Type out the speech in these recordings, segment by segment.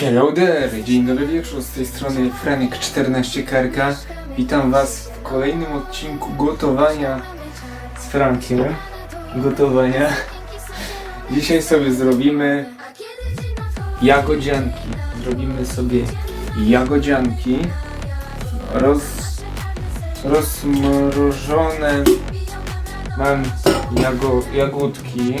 Hello there! Dzień dobry wieczór, z tej strony Franek 14 Karka. Witam Was w kolejnym odcinku gotowania z Frankiem. Gotowania. Dzisiaj sobie zrobimy jagodzianki. Zrobimy sobie jagodzianki roz, rozmrożone mam jago, jagódki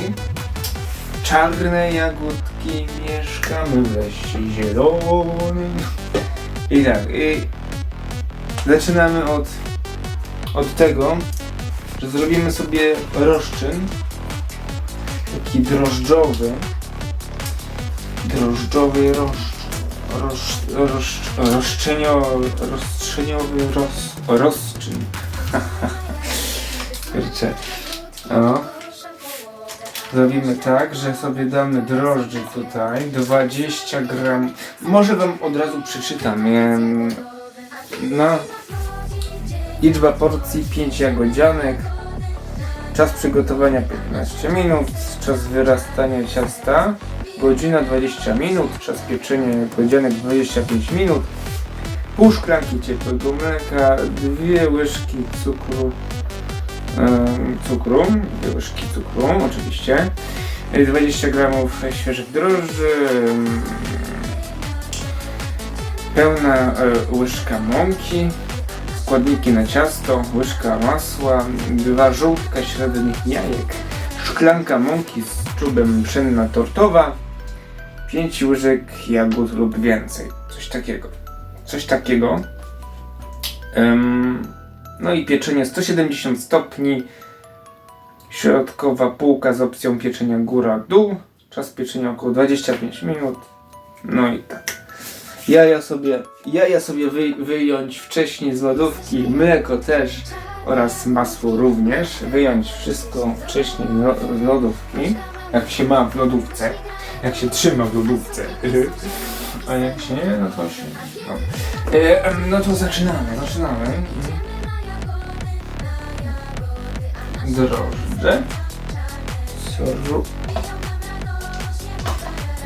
czarne jagódki, mieszkamy w lesie zielonym. I tak, i zaczynamy od, od tego, że zrobimy sobie roszczyn, taki drożdżowy, drożdżowy roszcz, rosz, rosz, roszczeniowy, roszczeniowy roz, rozczyn. Kurczę. O. Zrobimy tak, że sobie damy drożdży tutaj, 20 gram. Może wam od razu przeczytam. No, liczba porcji 5 jagodzianek. Czas przygotowania 15 minut. Czas wyrastania ciasta godzina 20 minut. Czas pieczenia jagodzianek 25 minut. Pół szklanki ciepłego mleka, dwie łyżki cukru cukru, łyżki cukru oczywiście, y, 20 gramów świeżych drożdży, pełna e, łyżka mąki, składniki na ciasto, łyżka masła, dwa żółtka średnich jajek, szklanka mąki z czubem pszenna tortowa, 5 łyżek jagód lub więcej, coś takiego, coś takiego. No i pieczenie 170 stopni. Środkowa półka z opcją pieczenia góra-dół. Czas pieczenia około 25 minut. No i tak. Jaja sobie, jaja sobie wy, wyjąć wcześniej z lodówki, mleko też oraz masło również. Wyjąć wszystko wcześniej z lo- z lodówki. Jak się ma w lodówce. Jak się trzyma w lodówce. A jak się nie, no to się. No, e, no to zaczynamy, zaczynamy. Drożdże. Sru.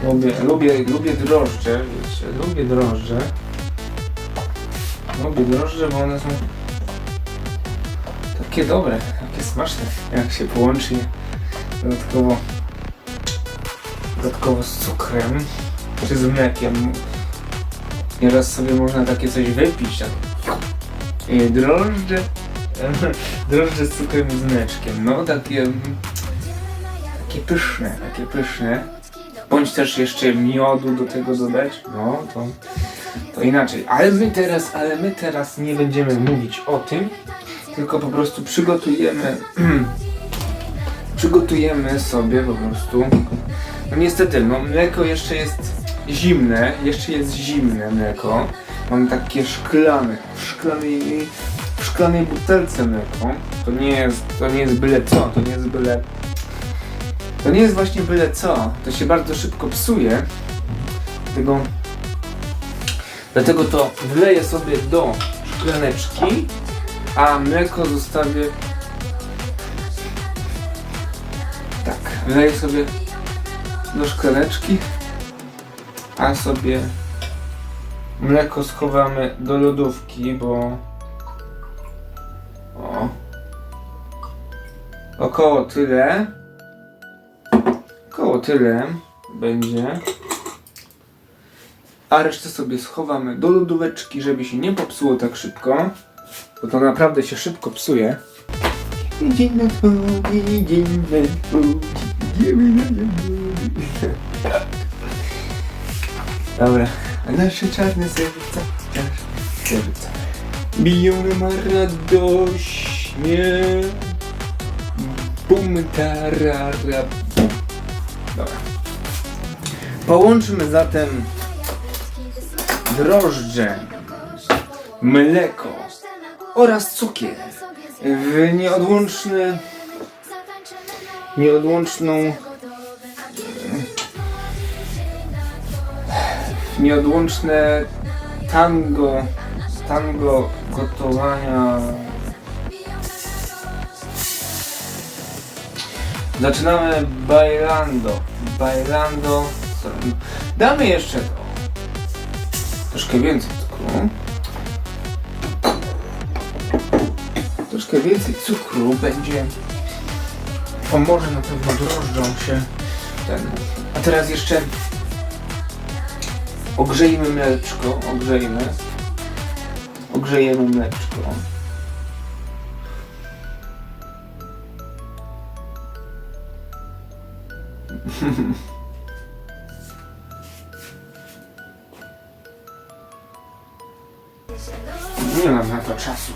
Lubię, lubię, lubię drożdże, wiecie, lubię drożdże. Lubię drożdże, bo one są takie dobre, takie smaczne, jak się połączy je dodatkowo, dodatkowo z cukrem czy z mlekiem. Nieraz sobie można takie coś wypić, tak. Drożdże drożdże z cukrem i z mleczkiem. No takie, takie pyszne, takie pyszne. Bądź też jeszcze miodu do tego dodać. No to, to inaczej. Ale my teraz, ale my teraz nie będziemy mówić o tym, tylko po prostu przygotujemy przygotujemy sobie po prostu no niestety, no mleko jeszcze jest zimne, jeszcze jest zimne mleko. Mam takie szklane, w szklanej, butelce mleko. To nie jest, to nie jest byle co, to nie jest byle... To nie jest właśnie byle co, to się bardzo szybko psuje. Dlatego, dlatego to wleję sobie do szklaneczki, a mleko zostawię... Tak, wleję sobie do szklaneczki, a sobie mleko schowamy do lodówki, bo około tyle. Około tyle będzie. A resztę sobie schowamy do lodóweczki, żeby się nie popsuło tak szybko bo to naprawdę się szybko psuje. Na drugi, idziemy na drugi. Dobra, a nasze czarne serca, czarne serca. Biją nam. Bum, tarara, bum. Dobra. Połączmy zatem drożdże, mleko oraz cukier w nieodłączny, nieodłączną nieodłączne tango, tango gotowania. Zaczynamy bailando, bailando. Damy jeszcze to. Troszkę więcej cukru. Troszkę więcej cukru będzie. Pomoże na pewno drożdżą się ten. A teraz jeszcze ogrzejmy mleczko, ogrzejmy. Ogrzejemy mleczko. Nie mam na to czasu.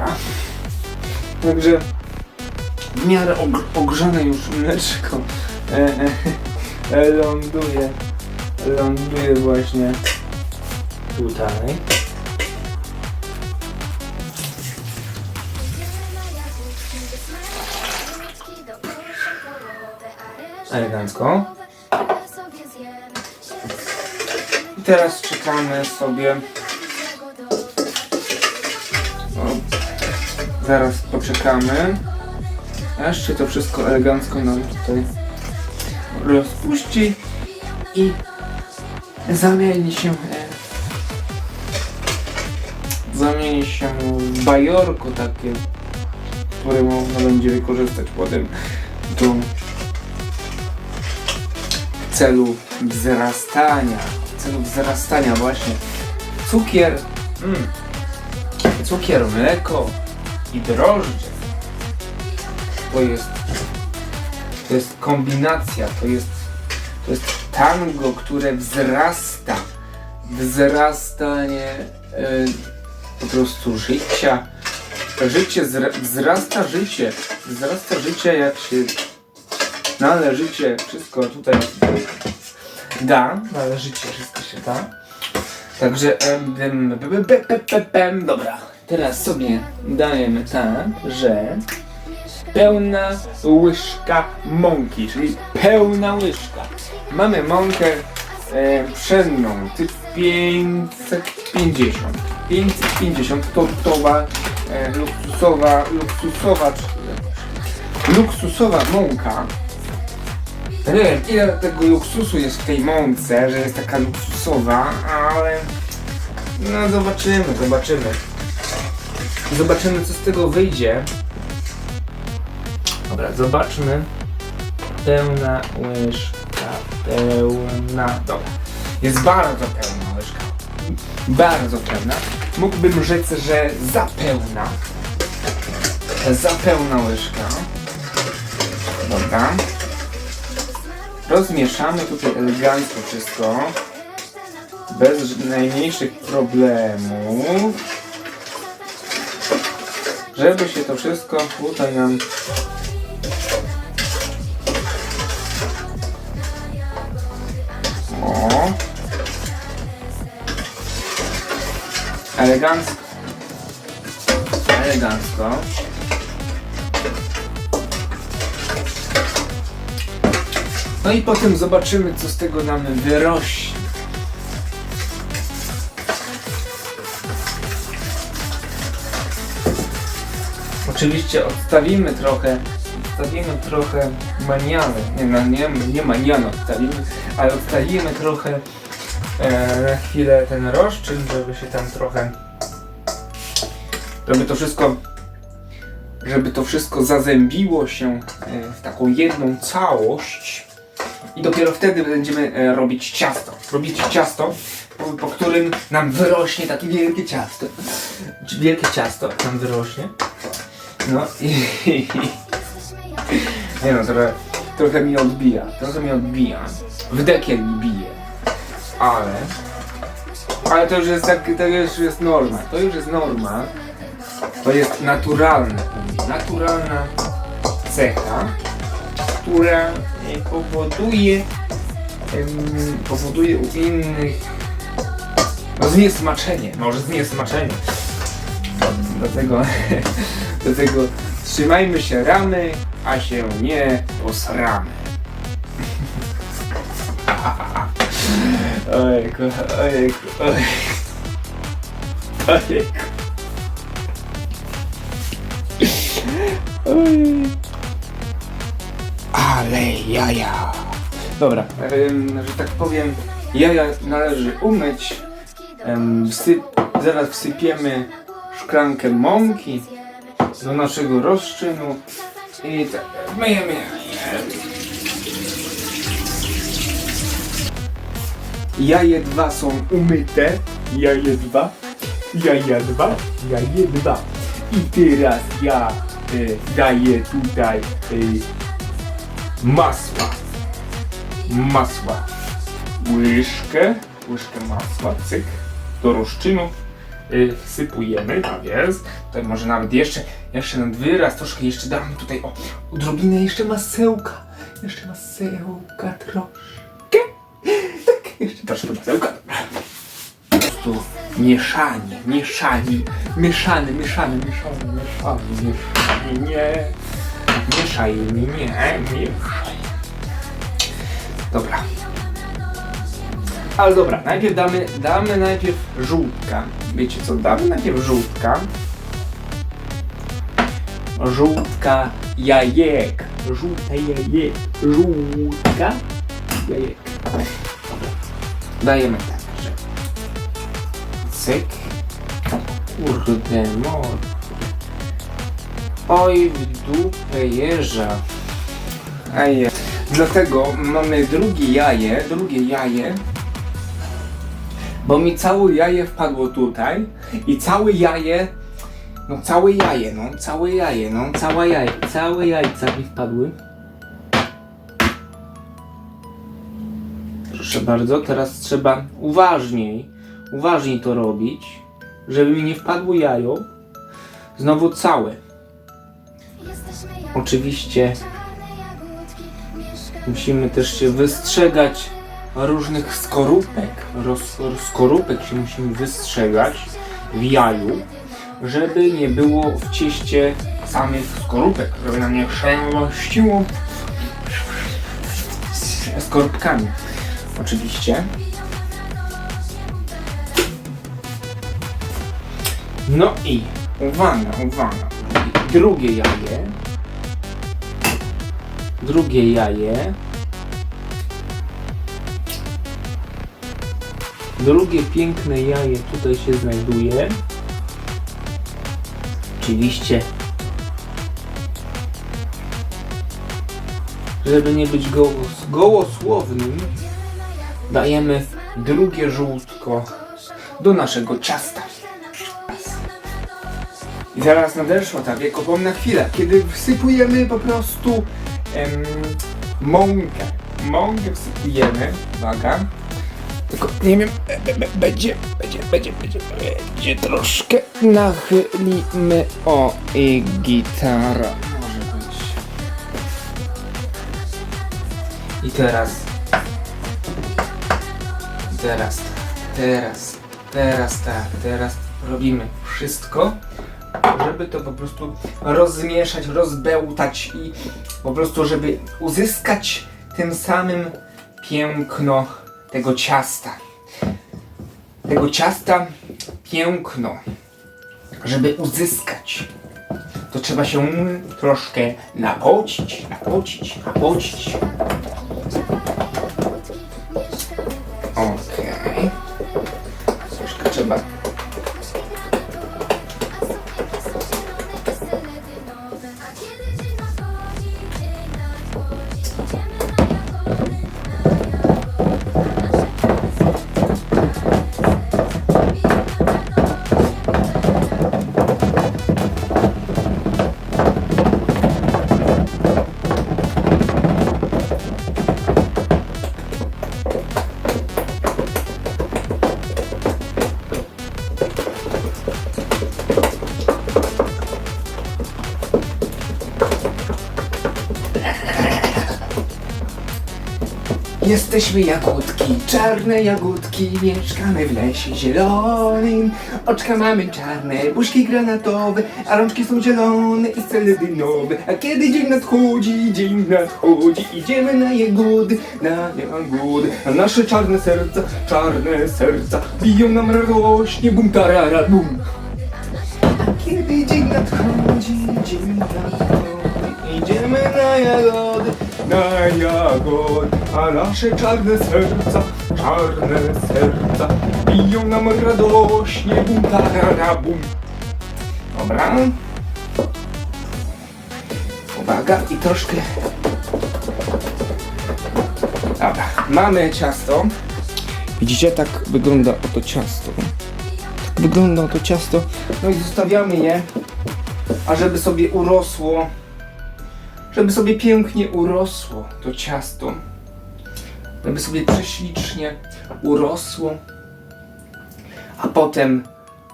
Dobra. Także w miarę og- ogrzane już mleczko e, e, e, ląduje, ląduje właśnie tutaj. Elegancko. I teraz czekamy sobie. Zaraz poczekamy. Się to wszystko elegancko nam tutaj rozpuści i zamieni się e, zamieni się w bajorko takie, które można będzie wykorzystać potem do celu wzrastania. Celu wzrastania właśnie. Cukier. Mm cukier, mleko i drożdże. To jest, to jest kombinacja, to jest, to jest tango, które wzrasta. Wzrastanie e, po prostu życia. Życie, zra, wzrasta życie. Wzrasta życie jak się należycie. Wszystko tutaj da. Należycie, wszystko się da. Także em, em, dobra. Teraz sobie dajemy tak, że pełna łyżka mąki, czyli pełna łyżka. Mamy mąkę e, pszenną typ 550. 550 tortowa, e, luksusowa, luksusowa, luksusowa mąka. Nie wiem ile tego luksusu jest w tej mące, że jest taka luksusowa, ale no zobaczymy, zobaczymy. Zobaczymy co z tego wyjdzie. Dobra, zobaczmy. Pełna łyżka, pełna, dobra. Jest bardzo pełna łyżka. Bardzo pełna. Mógłbym rzec, że za pełna. Za pełna łyżka. Dobra. Rozmieszamy tutaj elegancko wszystko. Bez najmniejszych problemów. Żeby się to wszystko tutaj nam O. Elegancko. Elegancko. No i potem zobaczymy, co z tego nam wyrośnie. Oczywiście odstawimy trochę, odstawimy trochę maniany, nie, no, nie, nie maniany odstawimy, ale odstawimy trochę e, na chwilę ten rozczyn, żeby się tam trochę, żeby to wszystko, żeby to wszystko zazębiło się e, w taką jedną całość i dopiero wtedy będziemy e, robić ciasto. Robić ciasto, po, po którym nam wyrośnie takie wielkie ciasto. Wielkie ciasto nam wyrośnie. No i, nie no, trochę, trochę mi odbija, trochę mi odbija. W dekiel mi bije. Ale, ale to już jest tak, to już jest norma, to już jest norma. To jest naturalne, naturalna cecha, która e, powoduje, powoduje u innych no zniesmaczenie, może zniesmaczenie. Dlatego, dlatego trzymajmy się ramy, a się nie posramy. Ojejku, ojejku, ojejku. Ojejku. Ojej. Ale jaja. Dobra, że tak powiem, jaja należy umyć. Wsyp, zaraz wsypiemy szklankę mąki do naszego rozczynu i tak, myjemy. Jaje dwa są umyte. Jaje dwa. Jaja dwa. Jaje dwa. I teraz ja y, daję tutaj y, masła. Masła. Łyżkę. Łyżkę masła. Cyk. Do rozczynu. Y, wsypujemy, tak jest. Tutaj może nawet jeszcze, jeszcze na wyraz troszkę jeszcze damy tutaj o, odrobinę jeszcze masełka. Jeszcze masełka troszkę. Tak, jeszcze troszkę masełka. Po prostu mieszanie, mieszanie, mieszany, mieszany, mieszany, mieszany, mieszanie, nie. Mieszaj, nie, mieszaj. Dobra. Ale dobra, najpierw damy, damy najpierw żółtka. Wiecie co, damy najpierw żółtka. Żółtka jajek. Żółte jajek. Żółtka jajek. Dajemy tak, że cyk. Kurde mor. Oj w dupę jeża. Aje. Dlatego mamy drugie jaje, drugie jaje. Bo mi całe jaje wpadło tutaj i całe jaje, no całe jaje, no całe jaje, no całe jaje, całe jajca mi wpadły. Proszę bardzo, teraz trzeba uważniej, uważniej to robić, żeby mi nie wpadło jajo. Znowu całe. Oczywiście musimy też się wystrzegać różnych skorupek. Roz, skorupek się musimy wystrzegać w jaju, żeby nie było w cieście samych skorupek, żeby nam nie szeleściło skorupkami. Oczywiście. No i uwaga, uwaga. Drugie jaje. Drugie jaje. Drugie piękne jaje tutaj się znajduje. Oczywiście, żeby nie być gołos, gołosłownym, dajemy drugie żółtko do naszego ciasta. I zaraz nadeszła ta wiekopomna chwila, kiedy wsypujemy po prostu em, mąkę. Mąkę wsypujemy, uwaga. Tylko nie wiem, e, będzie, będzie, będzie, będzie, będzie troszkę nachylimy. O, i gitara. Może być. I teraz. Teraz, teraz, teraz tak, teraz robimy wszystko, żeby to po prostu rozmieszać, rozbełtać i po prostu, żeby uzyskać tym samym piękno tego ciasta. Tego ciasta piękno, żeby uzyskać, to trzeba się troszkę napocić, napocić, napocić. Jesteśmy jagódki, czarne jagódki, mieszkamy w lesie zielonym. Oczka mamy czarne, buźki granatowe, a rączki są zielone i seledynowe. A kiedy dzień nadchodzi, dzień nadchodzi, idziemy na jagody, na jagody. A nasze czarne serca, czarne serca, biją nam radośnie, bum tarara bum. A kiedy dzień nadchodzi, dzień nadchodzi, idziemy na jagody, na jagody, a nasze czarne serca, czarne serca, biją nam radośnie, bum tarara. Dobra. Uwaga i troszkę. Dobra, mamy ciasto. Widzicie, tak wygląda oto ciasto. Tak wygląda oto ciasto. No i zostawiamy je, a żeby sobie urosło, żeby sobie pięknie urosło to ciasto, żeby sobie prześlicznie urosło, a potem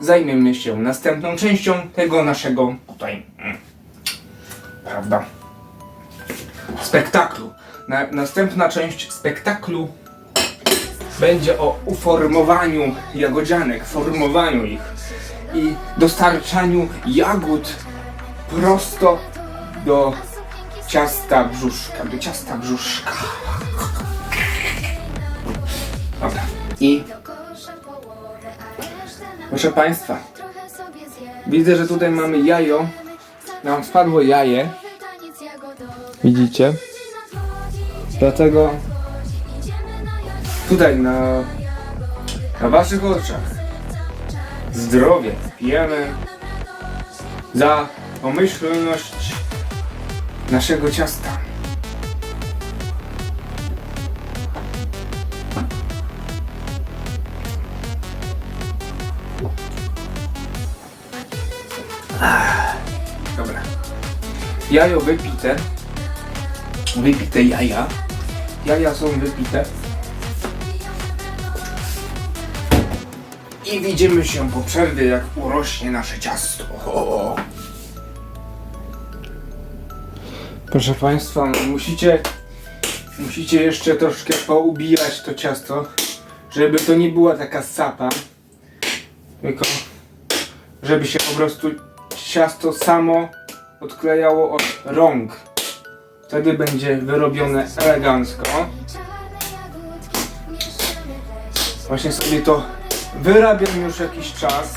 zajmiemy się następną częścią tego naszego tutaj, mm, prawda, spektaklu. Na, następna część spektaklu będzie o uformowaniu jagodzianek, formowaniu ich i dostarczaniu jagód prosto do ciasta brzuszka, do ciasta brzuszka. I proszę Państwa, widzę, że tutaj mamy jajo. Nam spadło jaje, widzicie? Dlatego tutaj na, na Waszych oczach zdrowie pijemy za pomyślność naszego ciasta. Dobra. Jajo wypite. Wypite jaja. Jaja są wypite. I widzimy się po przerwie, jak urośnie nasze ciasto. O. Proszę Państwa, musicie, musicie jeszcze troszkę poubijać to ciasto, żeby to nie była taka sapa, tylko żeby się po prostu ciasto samo odklejało od rąk. Wtedy będzie wyrobione elegancko. Właśnie sobie to wyrabiam już jakiś czas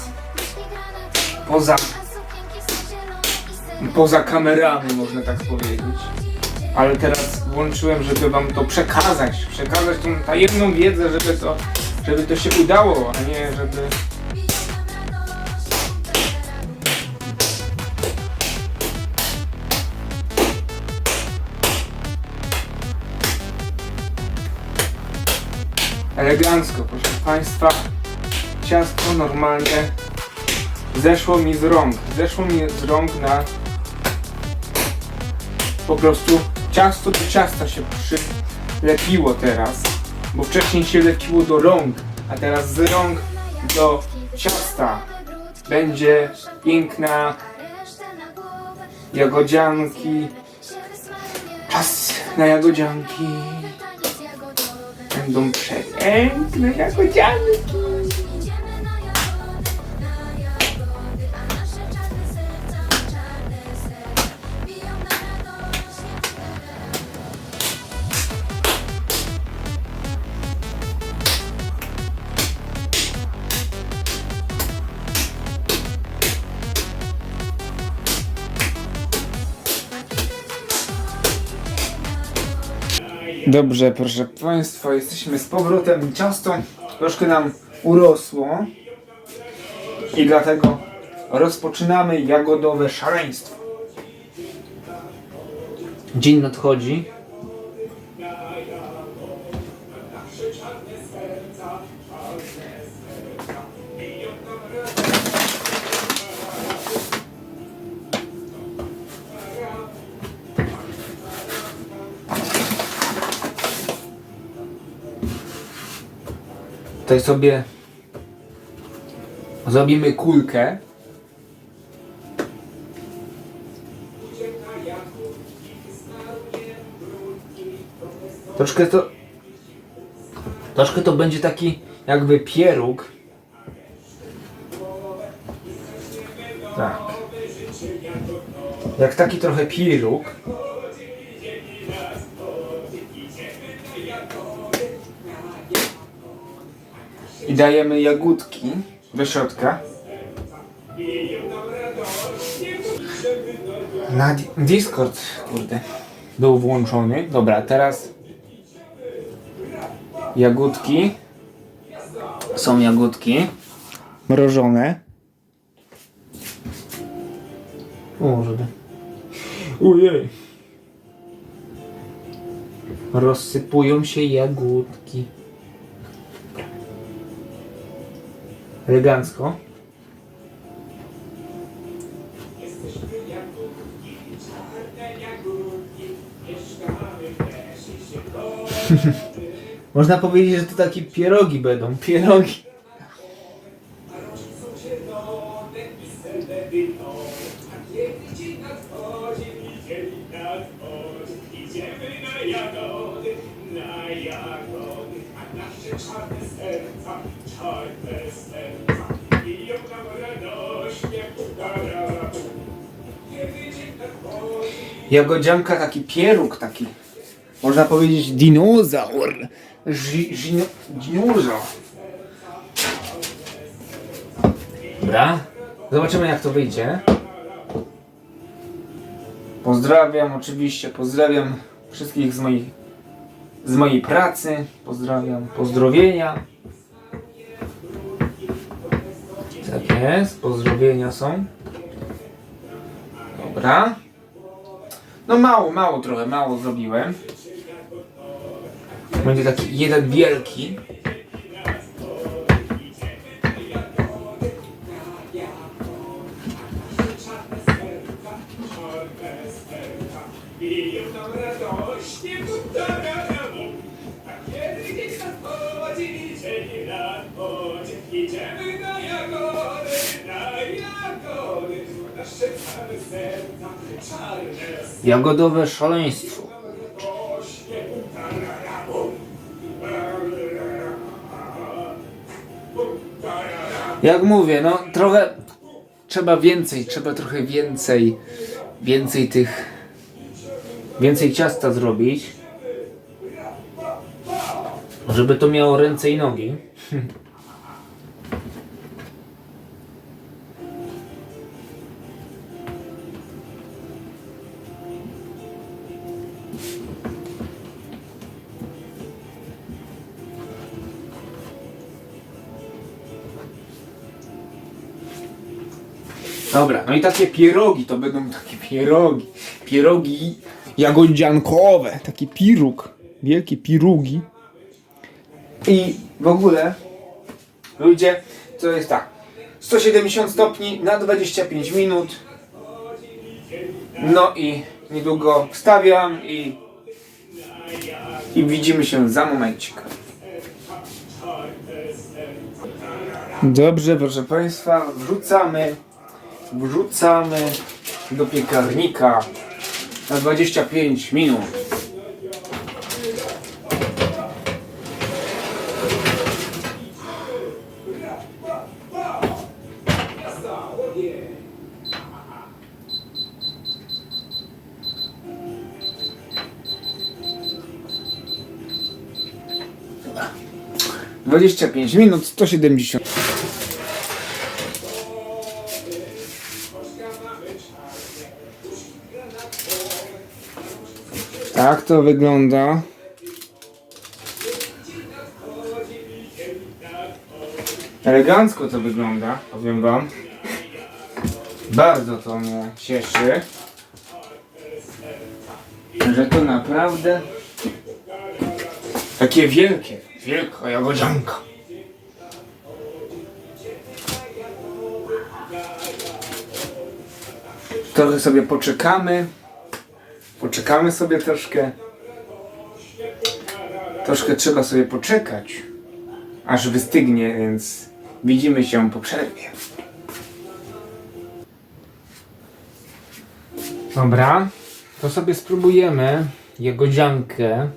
poza poza kamerami, można tak powiedzieć. Ale teraz włączyłem, żeby wam to przekazać, przekazać tą tajemną wiedzę, żeby to, żeby to się udało, a nie żeby... Elegancko, proszę Państwa. Ciasto normalnie zeszło mi z rąk. Zeszło mi z rąk na po prostu ciasto do ciasta się przylepiło teraz. Bo wcześniej się lepiło do rąk, a teraz z rąk do ciasta będzie piękna jagodzianki. Czas na jagodzianki. będą przepiękne jako dzianki. Dobrze, proszę Państwa, jesteśmy z powrotem. Ciasto troszkę nam urosło i dlatego rozpoczynamy jagodowe szaleństwo. Dzień nadchodzi. Tutaj sobie zrobimy kulkę. Troszkę to Troszkę to będzie taki jakby pieróg. Tak. Jak taki trochę pieróg. Dajemy jagódki do środka. Na di- Discord, kurde, był włączony. Dobra, teraz jagódki. Są jagódki. Mrożone. O, żeby. Ojej. Rozsypują się jagódki. Elegancko. Można powiedzieć, że to takie pierogi będą. Pierogi. Jagodzianka taki pieróg taki. Można powiedzieć dinozaur. Ży- żino- Dinozaur. Dobra. Zobaczymy jak to wyjdzie. Pozdrawiam oczywiście, pozdrawiam wszystkich z mojej, z mojej pracy. Pozdrawiam, pozdrowienia. Tak jest, pozdrowienia są. Dobra. No mało, mało trochę, mało zrobiłem. Będzie taki jeden wielki. idziemy na jagody, na jagody, nasze czarne serca, czarne. Jagodowe szaleństwo. Jak mówię, no trochę trzeba więcej, trzeba trochę więcej, więcej tych, więcej ciasta zrobić, żeby to miało ręce i nogi. Dobra, no i takie pierogi, to będą takie pierogi. Pierogi jagodziankowe, taki piruk, wielkie pirugi. I w ogóle, ludzie, to jest tak, 170 stopni na 25 minut. No i niedługo wstawiam i, i widzimy się za momencik. Dobrze, proszę Państwa, wrzucamy wrzucamy do piekarnika na 25 minut. Dwadzieścia pięć minut, sto siedemdziesiąt. Tak to wygląda. Elegancko to wygląda, powiem wam. Bardzo to mnie cieszy. Że to naprawdę takie wielkie, wielka jagodzianka. Trochę sobie poczekamy. Poczekamy sobie troszkę. Troszkę trzeba sobie poczekać, aż wystygnie, więc widzimy się po przerwie. Dobra, to sobie spróbujemy jagodziankę.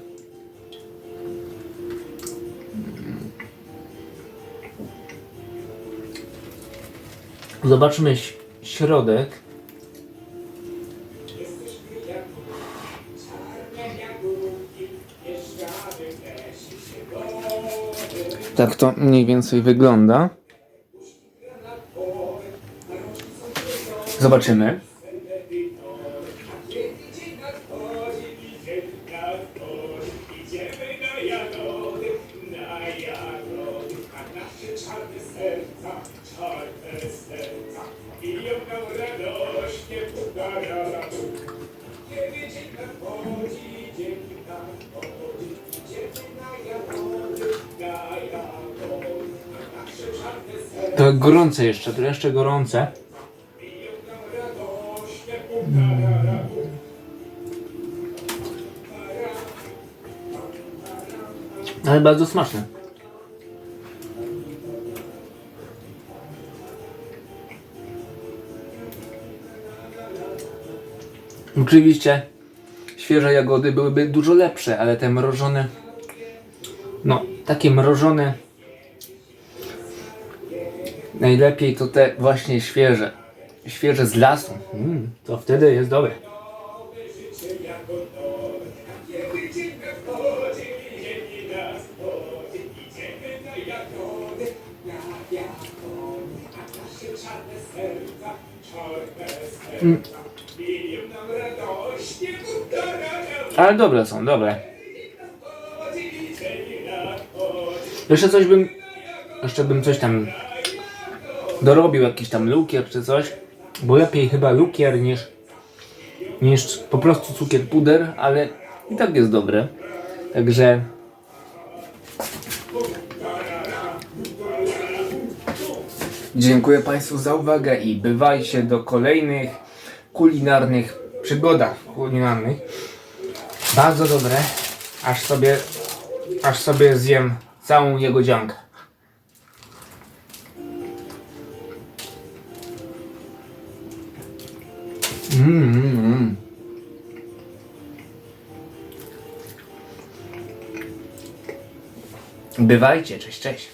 Zobaczmy środek. Tak to mniej więcej wygląda. Zobaczymy. Jeszcze, to jeszcze gorące. putara. Ale bardzo smaczne. Oczywiście świeże jagody byłyby dużo lepsze, ale te mrożone, no takie mrożone, najlepiej to te właśnie świeże, świeże z lasu. Mm, to wtedy jest dobre. Putara. Ale dobre są, dobre. Jeszcze coś bym. Jeszcze bym coś tam dorobił, jakiś tam lukier czy coś. Bo lepiej chyba lukier niż, niż po prostu cukier puder, ale i tak jest dobre. Także. Dziękuję Państwu za uwagę i bywajcie do kolejnych kulinarnych przygodach kulinarnych. Bardzo dobre, aż sobie, aż sobie zjem całą jego dziankę. Mm, mm, mm. Bywajcie, cześć, cześć.